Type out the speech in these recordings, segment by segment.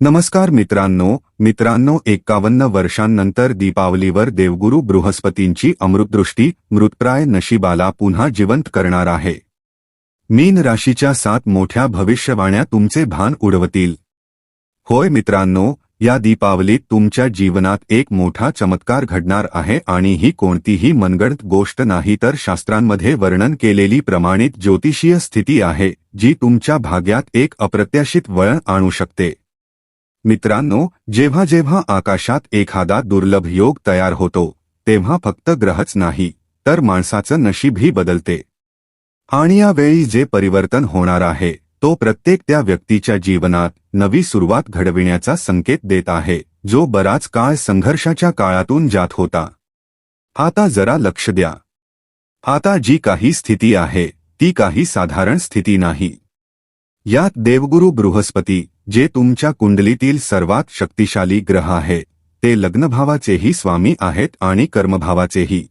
नमस्कार मित्रांनो मित्रांनो एकावन्न वर्षांनंतर दीपावलीवर देवगुरु बृहस्पतींची अमृतदृष्टी मृतप्राय नशिबाला पुन्हा जिवंत करणार आहे. मीन राशीच्या सात मोठ्या भविष्यवाण्या तुमचे भान उडवतील. होय मित्रांनो या दीपावलीत तुमच्या जीवनात एक मोठा चमत्कार घडणार आहे आणि ही कोणतीही मनगडत गोष्ट नाही तर शास्त्रांमध्ये वर्णन केलेली प्रमाणित ज्योतिषीय स्थिती आहे जी तुमच्या भाग्यात एक अप्रत्याशित वळण आणू शकते. मित्रांनो जेव्हा जेव्हा आकाशात एखादा दुर्लभ योग तयार होतो तेव्हा फक्त ग्रहच नाही तर माणसाचं नशीबही बदलते. आणि यावेळी जे परिवर्तन होणार आहे तो प्रत्येक त्या व्यक्तीच्या जीवनात नवी सुरुवात घडविण्याचा संकेत देत आहे जो बराच काळ संघर्षाच्या काळातून जात होता. आता जरा लक्ष द्या. आता जी काही स्थिती आहे ती काही साधारण स्थिती नाही. यात देवगुरु बृहस्पती जे तुमच्या कुंडलीतील सर्वात शक्तिशाली ग्रह आहे ते लग्नभावाचेही स्वामी आहेत आणि कर्मभावाचेही.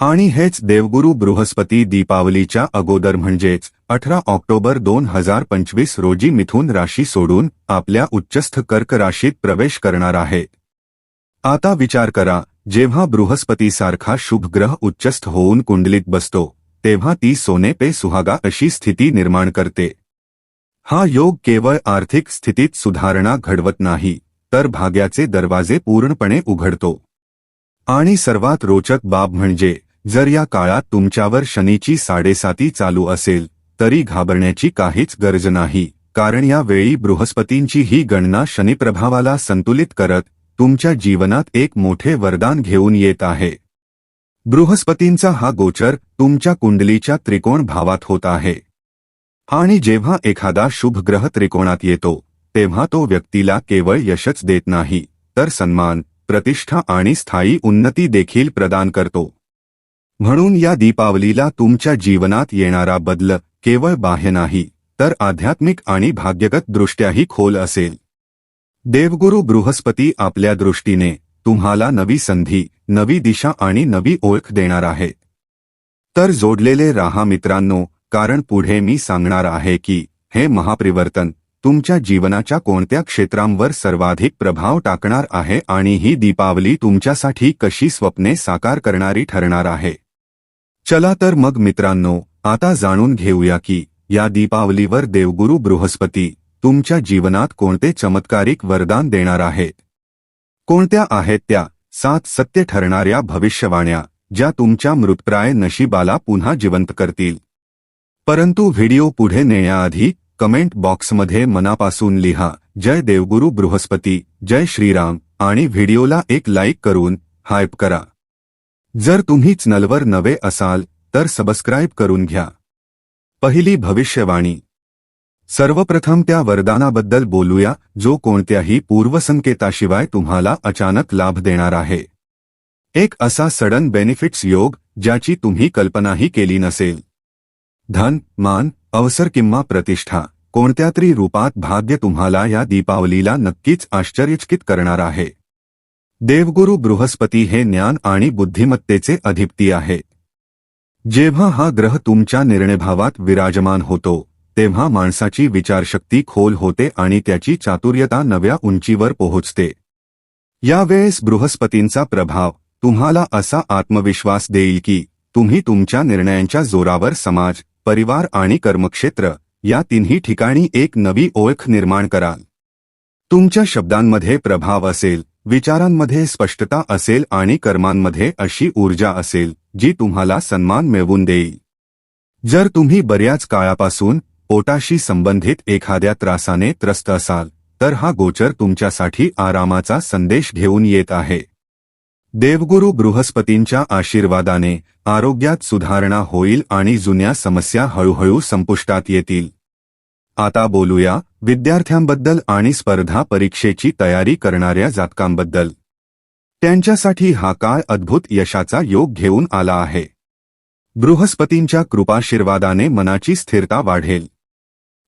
आणि हेच देवगुरु बृहस्पती दीपावलीच्या अगोदर म्हणजेच अठरा ऑक्टोबर दोन हजार पंचवीस रोजी मिथून राशी सोडून आपल्या उच्चस्थ कर्क राशीत प्रवेश करणार आहे. आता विचार करा जेव्हा बृहस्पतीसारखा शुभ ग्रह उच्चस्थ होऊन कुंडलीत बसतो तेव्हा ती सोने पे सुहागा अशी स्थिती निर्माण करते. हा योग केवळ आर्थिक स्थितीत सुधारणा घडवत नाही तर भाग्याचे दरवाजे पूर्णपणे उघडतो. आणि सर्वात रोचक बाब म्हणजे जर या काळात तुमच्यावर शनीची साडेसाती चालू असेल तरी घाबरण्याची काहीच गरज नाही कारण या वेळी बृहस्पतींची ही गणना शनिप्रभावाला संतुलित करत तुमच्या जीवनात एक मोठे वरदान घेऊन येत आहे. बृहस्पतींचा हा गोचर तुमच्या कुंडलीच्या त्रिकोण भावात होत आहे. आणि जेव्हा एखादा शुभ ग्रह त्रिकोणात येतो तेव्हा तो व्यक्तीला केवळ यशच देत नाही तर सन्मान प्रतिष्ठा आणि स्थायी उन्नती देखील प्रदान करतो. म्हणून या दीपावलीला तुमच्या जीवनात येणारा बदल केवळ बाह्य नाही तर आध्यात्मिक आणि भाग्यगत दृष्ट्याही खोल असेल. देवगुरु बृहस्पती आपल्या दृष्टीने तुम्हाला नवी संधी नवी दिशा आणि नवी ओळख देणार आहे. तर जोडलेले राहा मित्रांनो कारण पुढे मी सांगणार आहे की हे महापरिवर्तन तुमच्या जीवनाच्या कोणत्या क्षेत्रांवर सर्वाधिक प्रभाव टाकणार आहे आणि ही दीपावली तुमच्यासाठी कशी स्वप्ने साकार करणारी ठरणार आहे. चला तर मग मित्रांनो आता जाणून घेऊया की या दीपावलीवर देवगुरु बृहस्पती तुमच्या जीवनात कोणते चमत्कारिक वरदान देणार आहेत कोणत्या आहेत त्या सात सत्य ठरणाऱ्या भविष्यवाण्या ज्या तुमच्या मृतप्राय नशिबाला पुन्हा जिवंत करतील? परंतु व्हिडिओ पुढे नेण्याआधी कमेंट बॉक्समध्ये मनापासून लिहा जय देवगुरु बृहस्पती जय श्रीराम आणि व्हिडिओला एक लाईक करून हायप करा. जर तुम्ही चॅनलवर नवे असाल तर सबस्क्राईब करून घ्या. पहिली भविष्यवाणी. सर्वप्रथम त्या वरदानाबद्दल बोलूया जो कोणत्याही पूर्वसंकेताशिवाय तुम्हाला अचानक लाभ देणार आहे. एक असा सडन बेनिफिट्स योग ज्याची तुम्ही कल्पनाही केली नसेल. धन मान अवसर किंवा प्रतिष्ठा कोणत्या तरी रूपात भाग्य तुम्हाला या दीपावलीला नक्कीच आश्चर्यचकित करणार आहे. देवगुरु बृहस्पती हे ज्ञान आणि बुद्धिमत्तेचे अधिपती आहे. जेव्हा हा ग्रह तुमच्या निर्णयभावात विराजमान होतो तेव्हा माणसाची विचारशक्ती खोल होते आणि त्याची चातुर्यता नव्या उंचीवर पोहोचते. यावेळेस बृहस्पतींचा प्रभाव तुम्हाला असा आत्मविश्वास देईल की तुम्ही तुमच्या निर्णयांच्या जोरावर समाज परिवार आणि कर्मक्षेत्र या तिन्ही ठिकाणी एक नवी ओळख निर्माण कराल. तुमच्या शब्दांमध्ये प्रभाव असेल विचारांमध्ये स्पष्टता असेल आणि कर्मांमध्ये अशी ऊर्जा असेल जी तुम्हाला सन्मान मिळवून देईल. जर तुम्ही बऱ्याच काळापासून पोटाशी संबंधित एखाद्या त्रासाने त्रस्त असाल तर हा गोचर तुमच्यासाठी आरामाचा संदेश घेऊन येत आहे. देवगुरु बृहस्पतींच्या आशीर्वादाने आरोग्यात सुधारणा होईल आणि जुन्या समस्या हळूहळू संपुष्टात येतील. आता बोलूया विद्यार्थ्यांबद्दल आणि स्पर्धा परीक्षेची तयारी करणाऱ्या जातकांबद्दल. त्यांच्यासाठी हा काळ अद्भुत यशाचा योग घेऊन आला आहे. बृहस्पतींच्या कृपाशीर्वादाने मनाची स्थिरता वाढेल.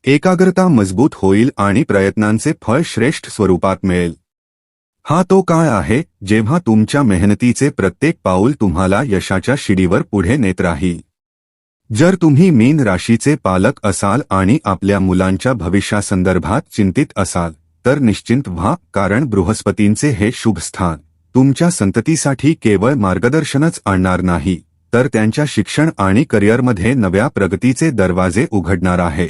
एकाग्रता मजबूत होईल आणि प्रयत्नांचे फळ श्रेष्ठ स्वरूपात मिळेल. हा तो काळ आहे जेव्हा तुमच्या मेहनतीचे प्रत्येक पाऊल तुम्हाला यशाच्या शिडीवर पुढे नेत राही. जर तुम्ही मीन राशीचे पालक असाल आणि आपल्या मुलांच्या भविष्यासंदर्भात चिंतित असाल तर निश्चिंत व्हा कारण बृहस्पतींचे हे शुभ स्थान तुमच्या संततीसाठी केवळ मार्गदर्शनच आणणार नाही तर त्यांच्या शिक्षण आणि करिअरमध्ये नव्या प्रगतीचे दरवाजे उघडणार आहे.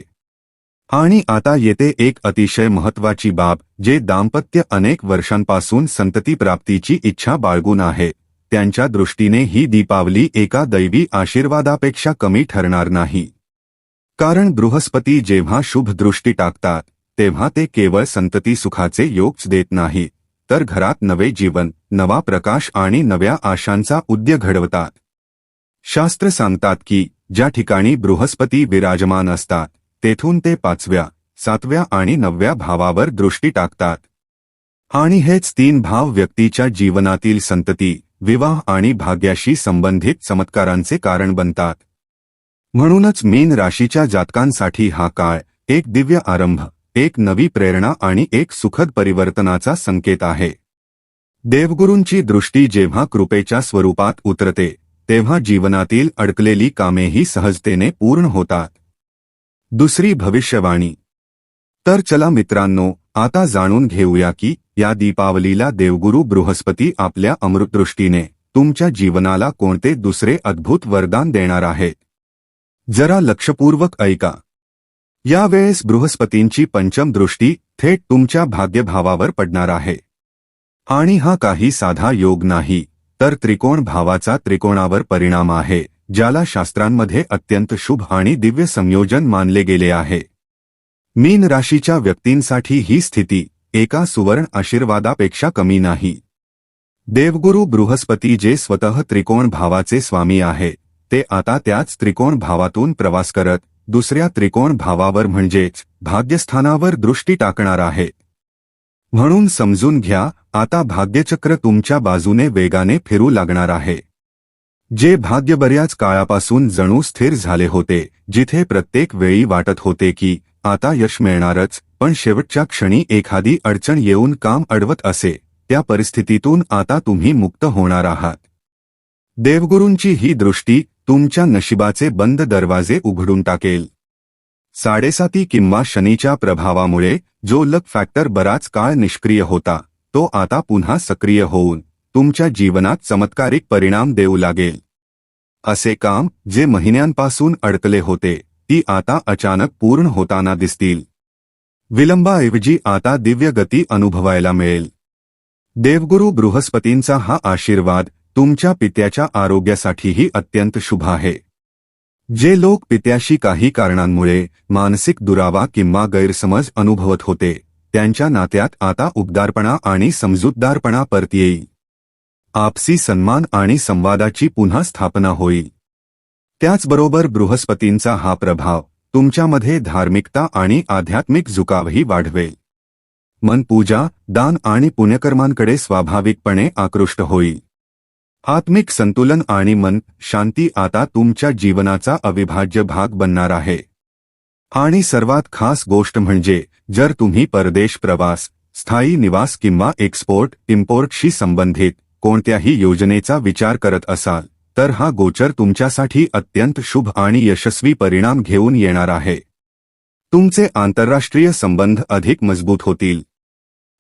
आणि आता येते एक अतिशय महत्वाची बाब जे दाम्पत्य अनेक वर्षांपासून संतती प्राप्तीची इच्छा बाळगून आहे. त्यांच्या दृष्टीने ही दीपावली एका दैवी आशीर्वादापेक्षा कमी ठरणार नाही. कारण बृहस्पती जेव्हा शुभ दृष्टी टाकतात तेव्हा ते केवळ संतती सुखाचे योगच देत नाही. तर घरात नवे जीवन नवा प्रकाश आणि नव्या आशांचा उद्य घडवतात. शास्त्र सांगतात की ज्या ठिकाणी बृहस्पती विराजमान असतात तेथून ते पाचव्या सातव्या आणि नवव्या भावावर दृष्टी टाकतात. आणि हेच तीन भाव व्यक्तीच्या जीवनातील संतती विवाह आणि भाग्याशी संबंधित चमत्कारांचे कारण बनतात. म्हणूनच मीन राशीच्या जातकांसाठी हा काळ एक दिव्य आरंभ एक नवी प्रेरणा आणि एक सुखद परिवर्तनाचा संकेत आहे. देवगुरूंची दृष्टी जेव्हा कृपेच्या स्वरूपात उतरते तेव्हा जीवनातील अडकलेली कामेही सहजतेने पूर्ण होतात. दुसरी भविष्यवाणी. तर चला मित्रांनो आता जाणून घेऊया की या दीपावलीला देवगुरू बृहस्पती आपल्या अमृतदृष्टीने तुमच्या जीवनाला कोणते दुसरे अद्भुत वरदान देणार आहे? जरा लक्षपूर्वक ऐका. यावेळेस बृहस्पतींची पंचम दृष्टी थेट तुमच्या भाग्यभावावर पडणार आहे. आणि हा काही साधा योग नाही तर त्रिकोण भावाचा त्रिकोणावर परिणाम आहे. ज्याला शास्त्रांमध्ये अत्यंत शुभ आणि दिव्य संयोजन मानले गेले आहे. मीन राशीच्या व्यक्तींसाठी ही स्थिती एका सुवर्ण आशीर्वादापेक्षा कमी नाही. देवगुरु बृहस्पती जे स्वतः त्रिकोण भावाचे स्वामी आहे ते आता त्याच त्रिकोण भावातून प्रवास करत दुसऱ्या त्रिकोण भावावर म्हणजेच भाग्यस्थानावर दृष्टी टाकणार आहे. म्हणून समजून घ्या आता भाग्यचक्र तुमच्या बाजूने वेगाने फिरू लागणार आहे. जे भाग्य बऱ्याच काळापासून जणू स्थिर झाले होते जिथे प्रत्येक वेळी वाटत होते की आता यश मिळणारच पण शेवटच्या क्षणी एखादी अडचण येऊन काम अडवत असे त्या परिस्थितीतून आता तुम्ही मुक्त होणार आहात. देवगुरूंची ही दृष्टी तुमच्या नशिबाचे बंद दरवाजे उघडून टाकेल. साडेसाती किंवा शनीच्या प्रभावामुळे जो लक फॅक्टर बराच काळ निष्क्रिय होता तो आता पुन्हा सक्रिय होऊन तुमच्या जीवनात चमत्कारिक परिणाम देऊ लागेल. असे काम जे महिन्यांपासून अडकले होते ती आता अचानक पूर्ण होताना दिसतील. विलंबाऐवजी आता दिव्य गती अनुभवायला मिळेल. देवगुरु बृहस्पतींचा हा आशीर्वाद तुमच्या पित्याच्या आरोग्यासाठीही अत्यंत शुभ आहे. जे लोक पित्याशी काही कारणांमुळे मानसिक दुरावा किंवा गैरसमज अनुभवत होते त्यांच्या नात्यात आता उबदारपणा आणि समजूतदारपणा परत येईल. आपसी सन्मान आणि संवादाची पुन्हा स्थापना होईल. त्याचबरोबर बृहस्पतींचा हा प्रभाव तुमच्यामध्ये धार्मिकता आणि आध्यात्मिक झुकावही वाढवेल. मन पूजा दान आणि पुण्यकर्मांकडे स्वाभाविकपणे आकृष्ट होईल. आत्मिक संतुलन आणि मन शांती आता तुमच्या जीवनाचा अविभाज्य भाग बनणार आहे. आणि सर्वात खास गोष्ट म्हणजे जर तुम्ही परदेश प्रवास स्थायी निवास किंवा एक्सपोर्ट इम्पोर्टशी संबंधित कोणत्याही योजनेचा विचार करत असाल तर हा गोचर तुमच्यासाठी अत्यंत शुभ आणि यशस्वी परिणाम घेऊन येणार आहे. तुमचे आंतरराष्ट्रीय संबंध अधिक मजबूत होतील.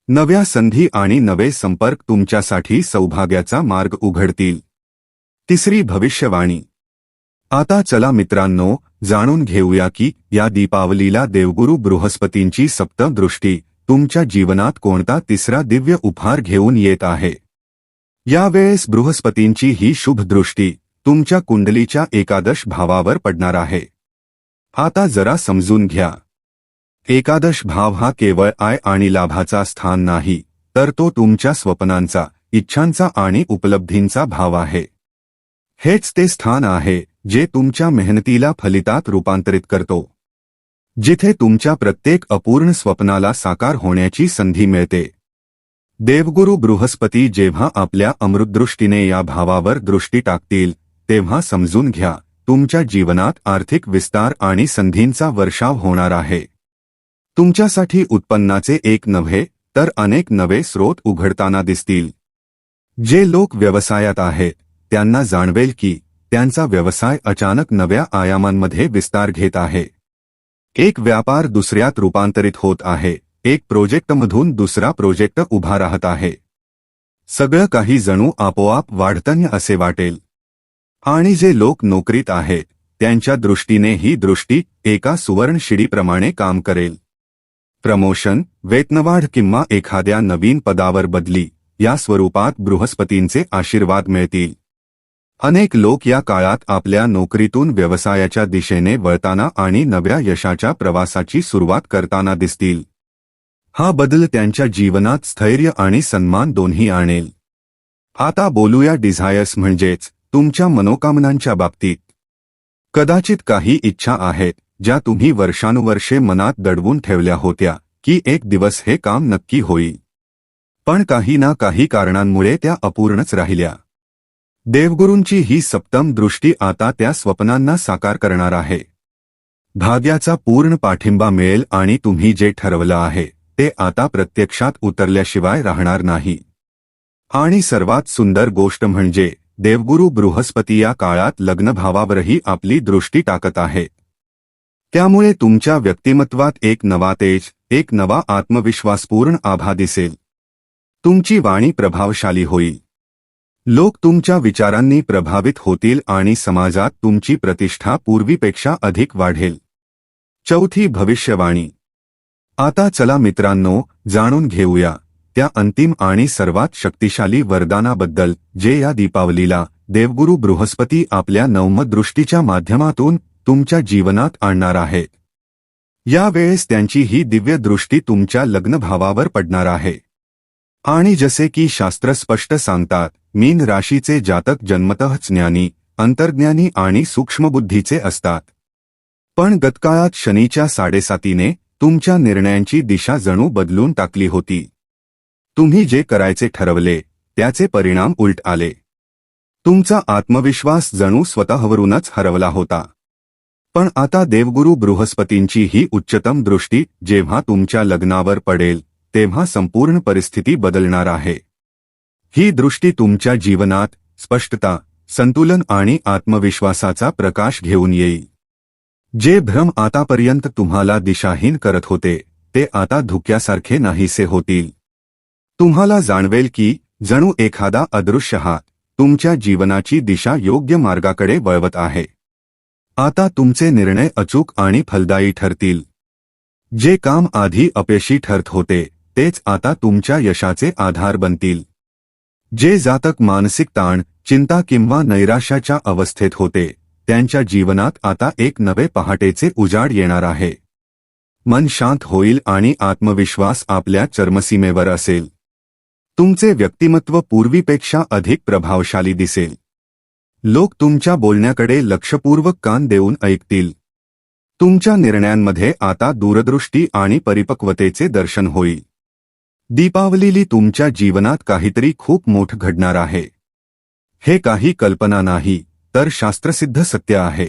नव्या संधी आणि नवे संपर्क तुमच्यासाठी सौभाग्याचा मार्ग उघडतील. तिसरी भविष्यवाणी. आता चला मित्रांनो जाणून घेऊया की या दीपावलीला देवगुरु बृहस्पतींची सप्तदृष्टी तुमच्या जीवनात कोणता तिसरा दिव्य उपहार घेऊन येत आहे. यावेळेस बृहस्पतींची ही शुभ दृष्टी तुमच्या कुंडलीच्या एकादश भावावर पडणार आहे. आता जरा समजून घ्या. एकादश भाव हा केवळ आय आणि लाभाचा स्थान नाही तर तो तुमच्या स्वप्नांचा इच्छांचा आणि उपलब्धींचा भाव आहे. हेच ते स्थान आहे जे तुमच्या मेहनतीला फलितात रूपांतरित करतो. जिथे तुमच्या प्रत्येक अपूर्ण स्वप्नाला साकार होण्याची संधी मिळते देवगुरु बृहस्पती जेव्हा आपल्या अमृतदृष्टीने या भावावर दृष्टी टाकतील तेव्हा समजून घ्या तुमच्या जीवनात आर्थिक विस्तार आणि संधींचा वर्षाव होणार आहे. तुमच्यासाठी उत्पन्नाचे एक नव्हे तर अनेक नवे स्रोत उघडताना दिसतील. जे लोक व्यवसायात आहेत त्यांना जाणवेल की त्यांचा व्यवसाय अचानक नव्या आयामांमध्ये विस्तार घेत आहे. एक व्यापार दुसऱ्यात रूपांतरित होत आहे. एक प्रोजेक्टमधून दुसरा प्रोजेक्ट उभा राहत आहे. सगळं काही जणू आपोआप वाढतन्य असे वाटेल. आणि जे लोक नोकरीत आहेत त्यांच्या दृष्टीने ही दृष्टी एका सुवर्णशिडीप्रमाणे काम करेल. प्रमोशन वेतनवाढ किंवा एखाद्या नवीन पदावर बदली या स्वरूपात बृहस्पतींचे आशीर्वाद मिळतील. अनेक लोक या काळात आपल्या नोकरीतून व्यवसायाच्या दिशेने वळताना आणि नव्या यशाच्या प्रवासाची सुरुवात करताना दिसतील. हा बदल त्यांच्या जीवनात स्थैर्य आणि सन्मान दोन्ही आणेल. आता बोलूया डिझायर्स म्हणजेच तुमच्या मनोकामनांच्या बाबतीत. कदाचित काही इच्छा आहेत ज्या तुम्ही वर्षानुवर्षे मनात दडवून ठेवल्या होत्या की एक दिवस हे काम नक्की होईल. पण काही ना काही कारणांमुळे त्या अपूर्णच राहिल्या. देवगुरूंची ही सप्तम दृष्टी आता त्या स्वप्नांना साकार करणार आहे. भाग्याचा पूर्ण पाठिंबा मिळेल आणि तुम्ही जे ठरवलं आहे ते आता प्रत्यक्षात उतरल्याशिवाय राहणार नाही. आणि सर्वात सुंदर गोष्ट म्हणजे देवगुरु बृहस्पती या काळात लग्नभावावरही आपली दृष्टी टाकत आहे. त्यामुळे तुमच्या व्यक्तिमत्वात एक नवा तेज एक नवा आत्मविश्वासपूर्ण आभा दिसेल. तुमची वाणी प्रभावशाली होईल. लोक तुमच्या विचारांनी प्रभावित होतील आणि समाजात तुमची प्रतिष्ठा पूर्वीपेक्षा अधिक वाढेल. चौथी भविष्यवाणी. आता चला मित्रांनो जाणून घेऊया. त्या अंतिम आणि सर्वात शक्तिशाली वरदानाबद्दल जे या दीपावलीला देवगुरु बृहस्पती आपल्या नवमदृष्टीच्या माध्यमातून तुमच्या जीवनात आणणार आहे. यावेळेस त्यांची ही दिव्य दृष्टी तुमच्या लग्नभावावर पडणार आहे. आणि जसे की शास्त्र स्पष्ट सांगतात मीन राशीचे जातक जन्मतः ज्ञानी अंतर्ज्ञानी आणि सूक्ष्मबुद्धीचे असतात. पण गतकाळात शनीच्या साडेसातीने तुमच्या निर्णयांची दिशा जणू बदलून टाकली होती. तुम्ही जे करायचे ठरवले त्याचे परिणाम उलट आले. तुमचा आत्मविश्वास जणू स्वतःवरूनच हरवला होता. पण आता देवगुरु बृहस्पतींची ही उच्चतम दृष्टी जेव्हा तुमच्या लग्नावर पडेल तेव्हा संपूर्ण परिस्थिती बदलणार आहे. ही दृष्टी तुमच्या जीवनात स्पष्टता संतुलन आणि आत्मविश्वासाचा प्रकाश घेऊन येईल. जे भ्रम आतापर्यंत तुम्हाला दिशाहीन करत होते ते आता धुक्यासारखे नाहीसे होतील. तुम्हाला जाणवेल की जणू एखादा अदृश्य हात तुमच्या जीवनाची दिशा योग्य मार्गाकडे वळवत आहे. आता तुमचे निर्णय अचूक आणि फलदायी ठरतील. जे काम आधी अपयशी ठरत होते तेच आता तुमच्या यशाचे आधार बनतील. जे जातक मानसिक ताण चिंता किंवा नैराश्याच्या अवस्थेत होते त्यांच्या जीवनात आता एक नवे पहाटेचे उजाड येणार आहे. मन शांत होईल आणि आत्मविश्वास आपल्या चर्मसीमेवर असेल. तुमचे व्यक्तिमत्व पूर्वीपेक्षा अधिक प्रभावशाली दिसेल. लोक तुमच्या बोलण्याकडे लक्षपूर्वक कान देऊन ऐकतील. तुमच्या निर्णयांमध्ये आता दूरदृष्टी आणि परिपक्वतेचे दर्शन होईल. दीपावलीली तुमच्या जीवनात काहीतरी खूप मोठ घडणार आहे. हे काही कल्पना नाही. तर शास्त्रसिद्ध सत्य आहे.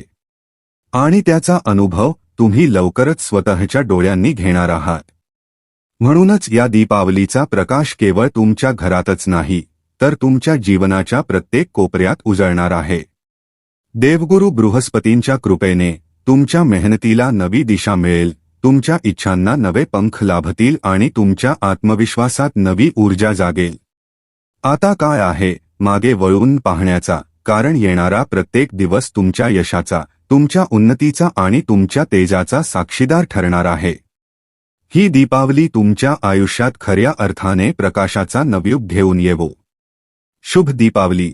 आणि त्याचा अनुभव तुम्ही लवकरच स्वतःच्या डोळ्यांनी घेणार आहात. म्हणूनच या दीपावलीचा प्रकाश केवळ तुमच्या घरातच नाही तर तुमच्या जीवनाच्या प्रत्येक कोपऱ्यात उजळणार आहे. देवगुरु बृहस्पतींच्या कृपेने तुमच्या मेहनतीला नवी दिशा मिळेल तुमच्या इच्छांना नवे पंख लाभतील आणि तुमच्या आत्मविश्वासात नवी ऊर्जा जागेल. आता काय आहे मागे वळून पाहण्याचा? कारण येणारा प्रत्येक दिवस तुमच्या यशाचा तुमच्या उन्नतीचा आणि तुमच्या तेजाचा साक्षीदार ठरणार आहे. ही दीपावली तुमच्या आयुष्यात खऱ्या अर्थाने प्रकाशाचा नवयुग घेऊन येवो. शुभ दीपावली.